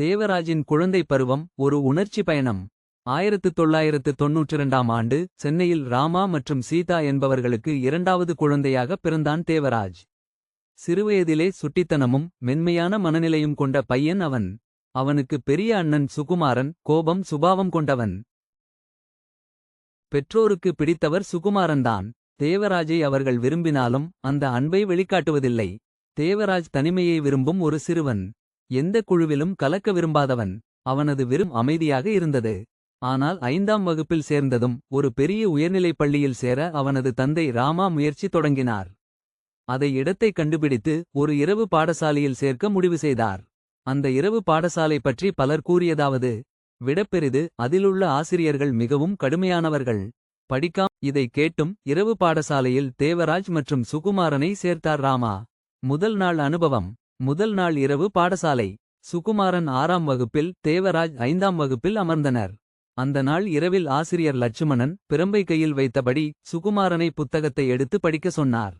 தேவராஜின் குழந்தை பருவம் ஒரு உணர்ச்சி பயணம். ஆயிரத்து தொள்ளாயிரத்து தொன்னூற்றிரண்டாம் ஆண்டு சென்னையில் ராமா மற்றும் சீதா என்பவர்களுக்கு இரண்டாவது குழந்தையாக பிறந்தான் தேவராஜ். சிறுவயதிலே சுட்டித்தனமும் மென்மையான மனநிலையும் கொண்ட பையன் அவன். அவனுக்கு பெரிய அண்ணன் சுகுமாரன் கோபம் சுபாவம் கொண்டவன். பெற்றோருக்கு பிடித்தவர் சுகுமாரன்தான் தேவராஜை அவர்கள் விரும்பினாலும் அந்த அன்பை வெளிக்காட்டுவதில்லை. தேவராஜ் தனிமையை விரும்பும் ஒரு சிறுவன். எந்த குழுவிலும் கலக்க விரும்பாதவன் அவனது விரும் அமைதியாக இருந்தது. ஆனால் ஐந்தாம் வகுப்பில் சேர்ந்ததும் ஒரு பெரிய உயர்நிலைப் பள்ளியில் சேர அவனது தந்தை ராமா முயற்சி தொடங்கினார். அதை இடத்தை கண்டுபிடித்து ஒரு இரவு பாடசாலையில் சேர்க்க முடிவு செய்தார். அந்த இரவு பாடசாலை பற்றி பலர் கூறியதாவது விடப்பெரிது அதிலுள்ள ஆசிரியர்கள் மிகவும் கடுமையானவர்கள். படிக்காம் இதை கேட்டும் இரவு பாடசாலையில் தேவராஜ் மற்றும் சுகுமாரனை சேர்த்தார் ராமா. முதல் நாள் அனுபவம் முதல் நாள் இரவு பாடசாலை. சுகுமாரன் ஆறாம் வகுப்பில் தேவராஜ் ஐந்தாம் வகுப்பில் அமர்ந்தனர். அந்த நாள் இரவில் ஆசிரியர் லட்சுமணன் பிரம்பை கையில் வைத்தபடி சுகுமாரனை புத்தகத்தை எடுத்து படிக்க சொன்னார்.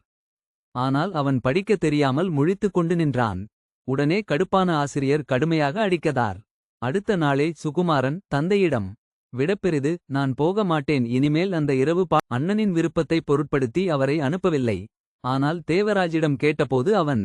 ஆனால் அவன் படிக்கத் தெரியாமல் முழித்துக் கொண்டு நின்றான். உடனே கடுப்பான ஆசிரியர் கடுமையாக அடிக்கதார். அடுத்த நாளே சுகுமாரன் தந்தையிடம் விடப்பெரிது நான் போக மாட்டேன் இனிமேல் அந்த இரவு பா அண்ணனின் விருப்பத்தை பொருட்படுத்தி அவரை அனுப்பவில்லை. ஆனால் தேவராஜிடம் கேட்டபோது அவன்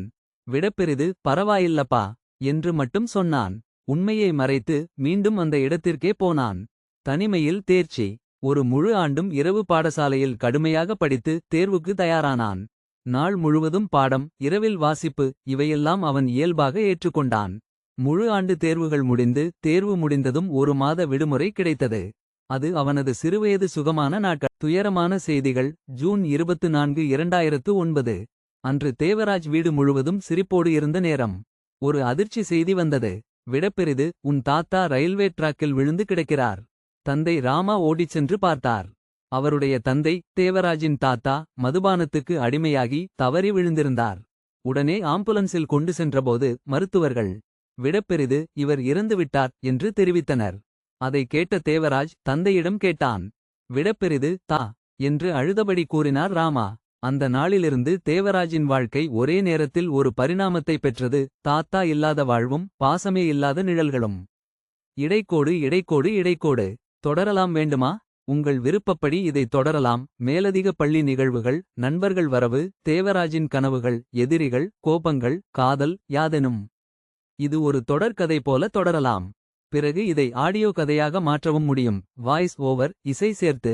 விடப்பெரிது பரவாயில்லப்பா என்று மட்டும் சொன்னான். உண்மையை மறைத்து மீண்டும் அந்த இடத்திற்கே போனான். தனிமையில் தேர்ச்சி. ஒரு முழு ஆண்டும் இரவு பாடசாலையில் கடுமையாக படித்து தேர்வுக்கு தயாரானான். நாள் முழுவதும் பாடம் இரவில் வாசிப்பு இவையெல்லாம் அவன் இயல்பாக ஏற்றுக்கொண்டான். முழு ஆண்டு தேர்வுகள் முடிந்து தேர்வு முடிந்ததும் ஒரு மாத விடுமுறை கிடைத்தது. அது அவனது சிறுவயது சுகமான நாட்கள். துயரமான செய்திகள். ஜூன் இருபத்து நான்கு இரண்டாயிரத்து ஒன்பது. அன்று தேவராஜ் வீடு முழுவதும் சிரிப்போடு இருந்த நேரம். ஒரு அதிர்ச்சி செய்தி வந்தது. விடப்பெரிது உன் தாத்தா ரயில்வே டிராக்கில் விழுந்து கிடக்கிறார். தந்தை ராமா ஓடிச் சென்று பார்த்தார். அவருடைய தந்தை தேவராஜின் தாத்தா மதுபானத்துக்கு அடிமையாகி தவறி விழுந்திருந்தார். உடனே ஆம்புலன்ஸில் கொண்டு சென்றபோது மருத்துவர்கள் விடப்பெரிது இவர் இறந்துவிட்டார் என்று தெரிவித்தனர். அதை கேட்ட தேவராஜ் தந்தையிடம் கேட்டான். விடப்பெரிது தா என்று அழுதபடி கூறினார் ராமா. அந்த நாளிலிருந்து தேவராஜின் வாழ்க்கை ஒரே நேரத்தில் ஒரு பரிணாமத்தை பெற்றது தாத்தா இல்லாத வாழ்வும் பாசமே இல்லாத நிழல்களும். இடைக்கோடு இடைக்கோடு இடைக்கோடு. தொடரலாம் வேண்டுமா? உங்கள் விருப்பப்படி இதை தொடரலாம். மேலதிக பள்ளி நிகழ்வுகள் நண்பர்கள் வரவு தேவராஜின் கனவுகள் எதிரிகள் கோபங்கள் காதல் யாதெனும். இது ஒரு தொடர்கதை போல தொடரலாம். பிறகு இதை ஆடியோ கதையாக மாற்றவும் முடியும். வாய்ஸ் ஓவர் இசை சேர்த்து.